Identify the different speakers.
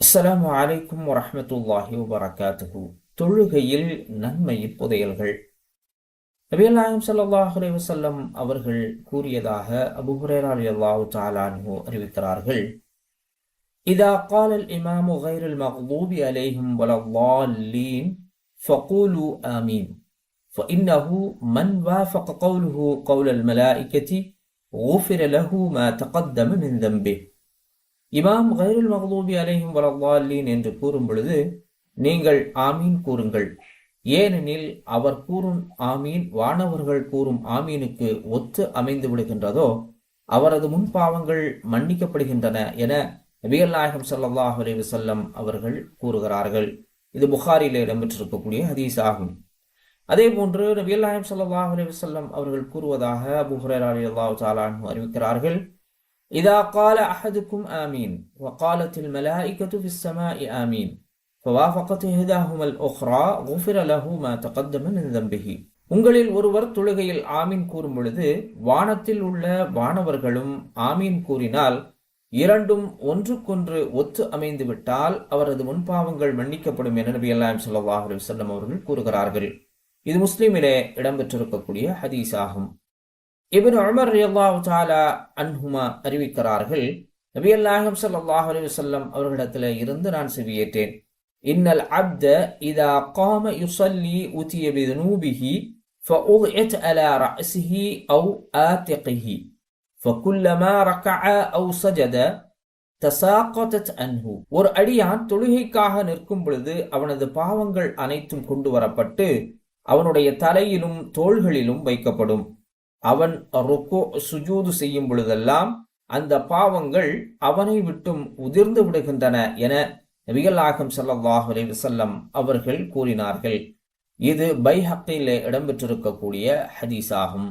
Speaker 1: அஸ்ஸலாமு அலைக்கும் வரஹ்மத்துல்லாஹி வபரகாத்துஹு தொழுகையில் நன்மையின் புதையல்கள் நபிகள் நாயகம் ஸல்லல்லாஹு அலைஹி வஸல்லம் அவர்கள் கூறியதாக அபூ ஹுரைரா ரலியல்லாஹு தஆலா அன்ஹு அறிவிக்கிறார்கள் இதா قال الإمام غير المغضوب عليهم ولا الضالين فقولوا آمين فإنه من وافق قوله قول الملائكة غفر له ما تقدم من ذنبه இமாம் கைருல் மகதூபி அலையும் வலல்லாலீன் என்று கூறும் பொழுது நீங்கள் ஆமீன் கூறுங்கள். ஏனெனில் அவர் கூறும் ஆமீன் வானவர்கள் கூறும் ஆமீனுக்கு ஒத்து அமைந்து விடுகின்றதோ அவரது முன் பாவங்கள் மன்னிக்கப்படுகின்றன என வியல்நாயகம் சல்லாஹ் அலி வசல்லம் அவர்கள் கூறுகிறார்கள். இது புகாரிலே இடம்பெற்றிருக்கக்கூடிய ஹதீஸ் ஆகும் அதே போன்று நபிகள் நாயகம் ஸல்லல்லாஹு அலைஹி அவர்கள் கூறுவதாக அபூ ஹுரைரா ரலியல்லாஹு அறிவிக்கிறார்கள். إذا قال أحدكم آمين وقالت الملائكة في السماء آمين فوافقت إحداهما الأخرى غفر له ما تقدم من ذنبه உங்களில் ஒருவர் தொழுகையில் ஆமீன் கூறும் பொழுது வானத்தில் உள்ள வானவர்களும் ஆமீன் கூறினால் இரண்டும் ஒன்றுக்கொன்று ஒத்து அமைந்து விட்டால் அவரது முன்பாவங்கள் மன்னிக்கப்படும் என நபி அல்லாஹ் ஸல்லல்லாஹு அலைஹி வஸல்லம் அவர்கள் கூறுகிறார்கள் இது முஸ்லிமிலே இடம்பெற்றிருக்கக்கூடிய ஹதீஸ் ஆகும் இபின் உமர் ரலியல்லாஹு தஆலா அன்ஹுமா அறிவிக்கிறார்கள் நபி அல்லாஹம் ஸல்லல்லாஹு அலைஹி வஸல்லம் அவர்களிடத்தில் இருந்து நான் செவியேற்றேன் இன்னல் அப்த இதா قام يصلي أتي بذنوبه فأضعت على رأسه أو آتقه فكلما ركع أو سجد தசாகதத் அன்ஹு ஒரு அடியான் தொழுகைக்காக நிற்கும் பொழுது அவனது பாவங்கள் அனைத்தும் கொண்டு வரப்பட்டு அவனுடைய தலையிலும் தோள்களிலும் வைக்கப்படும் அவன் ருக்கோ சுஜூது செய்யும் பொழுதெல்லாம் அந்த பாவங்கள் அவனை விட்டும் உதிர்ந்து விடுகின்றன என நபிகள் ஆகம் அலி வசல்லம் அவர்கள் கூறினார்கள். இது பைஹக்கிலே இடம்பெற்றிருக்கக்கூடிய ஹதீஸ் ஆகும்